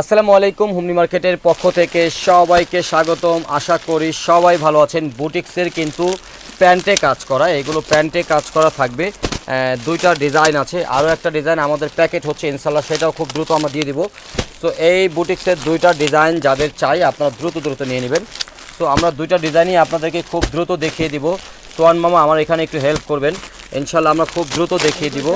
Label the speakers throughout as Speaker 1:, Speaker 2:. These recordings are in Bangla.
Speaker 1: আসসালামু আলাইকুম, হুমনি মার্কেটের পক্ষ থেকে সবাইকে স্বাগতম। আশা করি সবাই ভালো আছেন। বুটিক্সের কিন্তু প্যান্টে কাজ করা, এগুলো প্যান্টে কাজ করা থাকবে। দুইটা ডিজাইন আছে। আরও একটা ডিজাইন আমাদের প্যাকেট হচ্ছে, ইনশাল্লাহ সেটাও খুব দ্রুত আমরা দিয়ে দিব। তো এই বুটিক্সের দুইটা ডিজাইন যাদের চাই, আপনারা দ্রুত দ্রুত নিয়ে নেবেন। তো আমরা দুইটা ডিজাইনই আপনাদেরকে খুব দ্রুত দেখিয়ে দিব। সোয়ান মামা, আমার এখানে একটু হেল্প করবেন। ইনশাল্লাহ আমরা খুব দ্রুত দেখিয়ে দিব।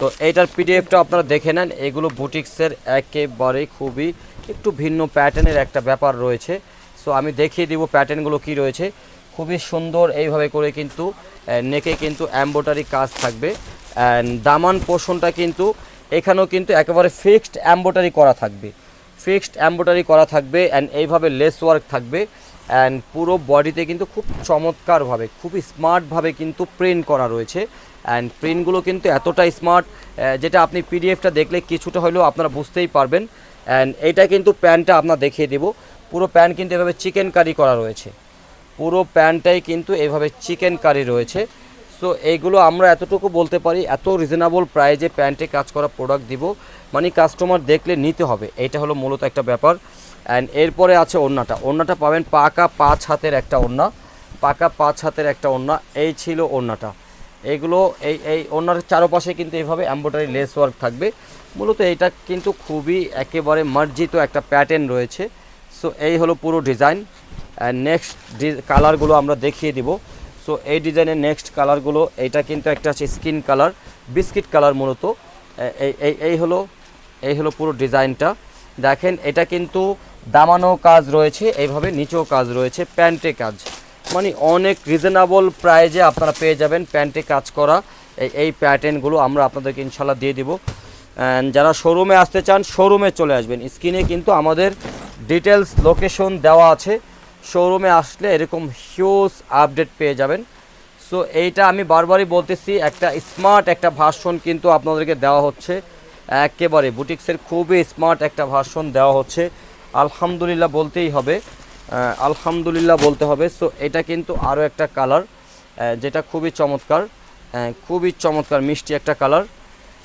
Speaker 1: তো এইটার পিডিএফটা আপনারা দেখে নেন। এগুলো বুটিক্সের একেবারে খুবই একটু ভিন্ন প্যাটার্নের একটা ব্যাপার রয়েছে। সো আমি দেখিয়ে দিব প্যাটার্নগুলো কি রয়েছে। খুবই সুন্দর এইভাবে করে কিন্তু নেকে কিন্তু অ্যাম্বোটারি কাজ থাকবে। অ্যান্ড দামান পোষণটা কিন্তু, এখানেও কিন্তু একেবারে ফিক্সড অ্যাম্বোটারি করা থাকবে। ফিক্সড অ্যাম্বোটারি করা থাকবে অ্যান্ড এইভাবে লেস ওয়ার্ক থাকবে অ্যান্ড পুরো বডিতে কিন্তু খুব চমৎকারভাবে, খুবই স্মার্টভাবে কিন্তু প্রিন্ট করা রয়েছে অ্যান্ড প্রিন্টগুলো কিন্তু এতটাই স্মার্ট যেটা আপনি পিডিএফটা দেখলে কিছুটা হলেও আপনারা বুঝতেই পারবেন অ্যান্ড এইটা কিন্তু প্যান্টটা আপনার দেখিয়ে দেব। পুরো প্যান্ট কিন্তু এভাবে চিকেন কারি করা রয়েছে। পুরো প্যান্টটাই কিন্তু এভাবে চিকেন কারি রয়েছে। সো এইগুলো আমরা এতটুকু বলতে পারি, এত রিজনেবল প্রাইজে প্যান্টে কাজ করা প্রোডাক্ট দিব। মানে কাস্টমার দেখলে নিতে হবে এটা হলো মূলত একটা ব্যাপার। অ্যান্ড এরপরে আছে ওড়নাটা ওড়নাটা পাবেন পাকা পাঁচ হাতের একটা ওড়না পাকা পাঁচ হাতের একটা ওড়না এই ছিল ওড়নাটা এগুলো এই এই ওড়নার চারপাশে কিন্তু এইভাবে এম্ব্রয়ডারি লেস ওয়ার্ক থাকবে। মূলত এটা কিন্তু খুবই একেবারে মার্জিত একটা প্যাটার্ন রয়েছে। সো এই হলো পুরো ডিজাইন অ্যান্ড নেক্সট কালারগুলো আমরা দেখিয়ে দিব। সো এই ডিজাইনের নেক্সট কালারগুলো এইটা কিন্তু একটা আছে স্কিন কালার বিস্কিট কালার মূলত। এই এই এই হলো এই হলো পুরো ডিজাইনটা। দেখেন, এটা কিন্তু দামানো কাজ রয়েছে, এইভাবে নিচেও কাজ রয়েছে, প্যান্টে কাজ। মানে অনেক রিজনেবল প্রাইজে আপনারা পেয়ে যাবেন প্যান্টে কাজ করা। এই এই প্যাটার্নগুলো আমরা আপনাদেরকে ইনশাল্লাহ দিয়ে দিব। যারা শোরুমে আসতে চান শোরুমে চলে আসবেন। স্ক্রিনে কিন্তু আমাদের ডিটেলস লোকেশন দেওয়া আছে। শোরুমে আসলে এরকম হিউজ আপডেট পেয়ে যাবেন। সো এইটা আমি বারবারই বলতেছি, একটা স্মার্ট একটা ভার্সন কিন্তু আপনাদেরকে দেওয়া হচ্ছে। একেবারে বুটিক্সের খুবই স্মার্ট একটা ভার্সন দেওয়া হচ্ছে। আলহামদুলিল্লাহ বলতেই হবে আলহামদুলিল্লাহ বলতে হবে। সো এটা কিন্তু আরও একটা কালার যেটা খুবই চমৎকার খুবই চমৎকার, মিষ্টি একটা কালার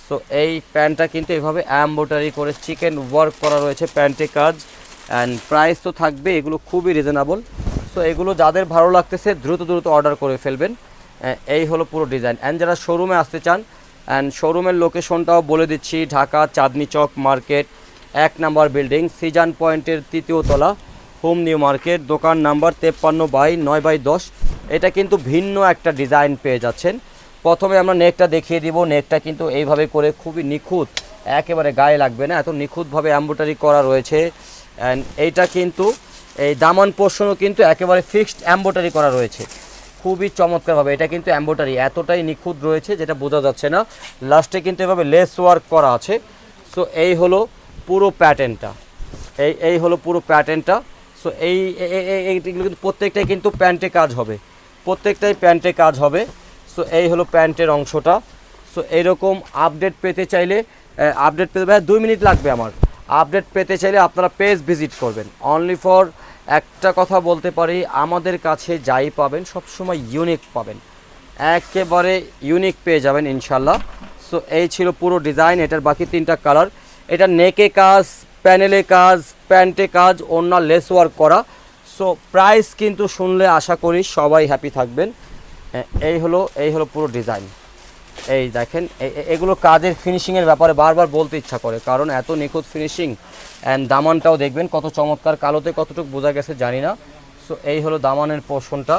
Speaker 1: সো এই প্যান্টটা কিন্তু এভাবে অ্যাম্বোটারি করে চিকেন ওয়ার্ক করা রয়েছে প্যান্টে কাজ। অ্যান্ড প্রাইস তো থাকবে, এগুলো খুবই রিজনেবল সো এগুলো যাদের ভালো লাগতেছে, দ্রুত দ্রুত অর্ডার করে ফেলবেন। এই হলো পুরো ডিজাইন অ্যান্ড যারা শোরুমে আসতে চান অ্যান্ড শোরুমের লোকেশনটাও বলে দিচ্ছি, ঢাকা, চাঁদনি চক মার্কেট, এক নাম্বার বিল্ডিং সিজান পয়েন্টের তৃতীয় তলা হোম নিউ মার্কেট দোকান নাম্বার তেপ্পান্ন বাই নয় বাই দশ। এটা কিন্তু ভিন্ন একটা ডিজাইন পেয়ে যাচ্ছেন। প্রথমে আমরা নেকটা দেখিয়ে দিব। নেকটা কিন্তু এইভাবে করে খুবই নিখুঁত। একেবারে গায়ে লাগবে না। এত নিখুঁতভাবে অ্যাম্বোটারি করা রয়েছে। অ্যান্ড এইটা কিন্তু, এই দামান পোর্শনও কিন্তু একেবারে ফিক্সড অ্যাম্বোটারি করা রয়েছে। খুবই চমৎকারভাবে, এটা কিন্তু অ্যাম্বোটারি এতটাই নিখুঁত রয়েছে যেটা বোঝা যাচ্ছে না। লাস্টে কিন্তু এভাবে লেস ওয়ার্ক করা আছে। সো এই হলো পুরো প্যাটার্নটা এই এই হলো পুরো প্যাটার্নটা সো এই এইগুলো কিন্তু প্রত্যেকটাই কিন্তু প্যান্টে কাজ হবে। প্রত্যেকটাই প্যান্টে কাজ হবে। সো এই হলো প্যান্টের অংশটা। সো এইরকম আপডেট পেতে চাইলে আপডেট পেতে দুই মিনিট লাগবে আমার। আপডেট পেতে চাইলে আপনারা পেজ ভিজিট করবেন। অনলি ফর একটা কথা বলতে পারি, আমাদের কাছে যাই পাবেন, সবসময় ইউনিক পাবেন। একেবারে ইউনিক পেয়ে যাবেন ইনশাল্লাহ সো এই ছিল পুরো ডিজাইন এটার বাকি তিনটা কালার এটা নেকে কাজ প্যানেলে কাজ প্যান্টে কাজ, অন্য লেস ওয়ার্ক করা। সো প্রাইস কিন্তু শুনলে আশা করি সবাই হ্যাপি থাকবেন। এই হলো এই হলো পুরো ডিজাইন এই দেখেন এগুলো কাজের ফিনিশিংয়ের ব্যাপারে বারবার বলতে ইচ্ছা করে, কারণ এত নিখুঁত ফিনিশিং অ্যান্ড দামানটাও দেখবেন, কত চমৎকার কালোতে কতটুকু বোঝা গেছে, জানি না। সো এই হলো দামানের পোর্শনটা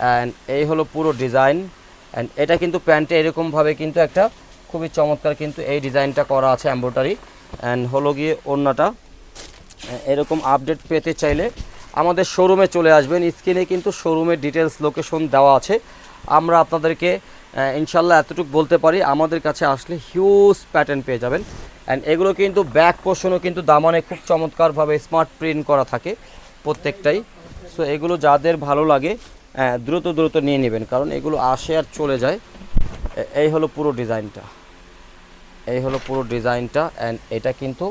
Speaker 1: অ্যান্ড এই হলো পুরো ডিজাইন অ্যান্ড এটা কিন্তু প্যান্টে এরকমভাবে কিন্তু একটা খুবই চমৎকার কিন্তু এই ডিজাইনটা করা আছে এম্ব্রয়ডারি অ্যান্ড হলো গিয়ে ওড়নাটা। এরকম আপডেট পেতে চাইলে আমাদের শোরুমে চলে আসবেন, স্ক্রিনে কিন্তু শোরুমের ডিটেলস লোকেশন দেওয়া আছে। আমরা আপনাদেরকে ইনশাল্লাহ এতটুকু বলতে পারি, আমাদের কাছে আসলে হিউজ প্যাটার্ন পেয়ে যাবেন। অ্যান্ড এগুলো কিন্তু ব্যাক পোর্শনও কিন্তু দামানে খুব চমৎকারভাবে স্মার্ট প্রিন্ট করা থাকে প্রত্যেকটাই। সো এগুলো যাদের ভালো লাগে দ্রুত দ্রুত নিয়ে নেবেন, কারণ এগুলো আসে আর চলে যায়। এই হলো পুরো ডিজাইনটা। এই হলো পুরো ডিজাইনটা অ্যান্ড এটা কিন্তু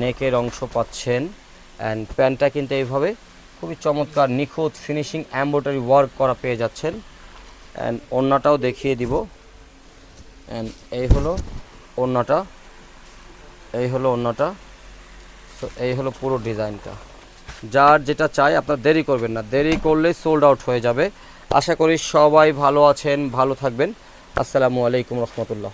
Speaker 1: নেকের অংশ পাচ্ছেন। অ্যান্ড প্যান্টটা কিন্তু এইভাবে খুবই চমৎকার, নিখুঁত ফিনিশিং এম্ব্রয়ডারি ওয়ার্ক করা পেয়ে যাচ্ছেন। অ্যান্ড ওড়নাটাও দেখিয়ে দিব। অ্যান্ড এই হলো ওড়নাটা এই হলো ওড়নাটা সো এই হলো পুরো ডিজাইনটা। যার যেটা চাই আপনার দেরি করবেন না। দেরি করলে সোল্ড আউট হয়ে যাবে। আশা করি সবাই ভালো আছেন, ভালো থাকবেন। আসসালামু আলাইকুম রহমতুল্লাহ।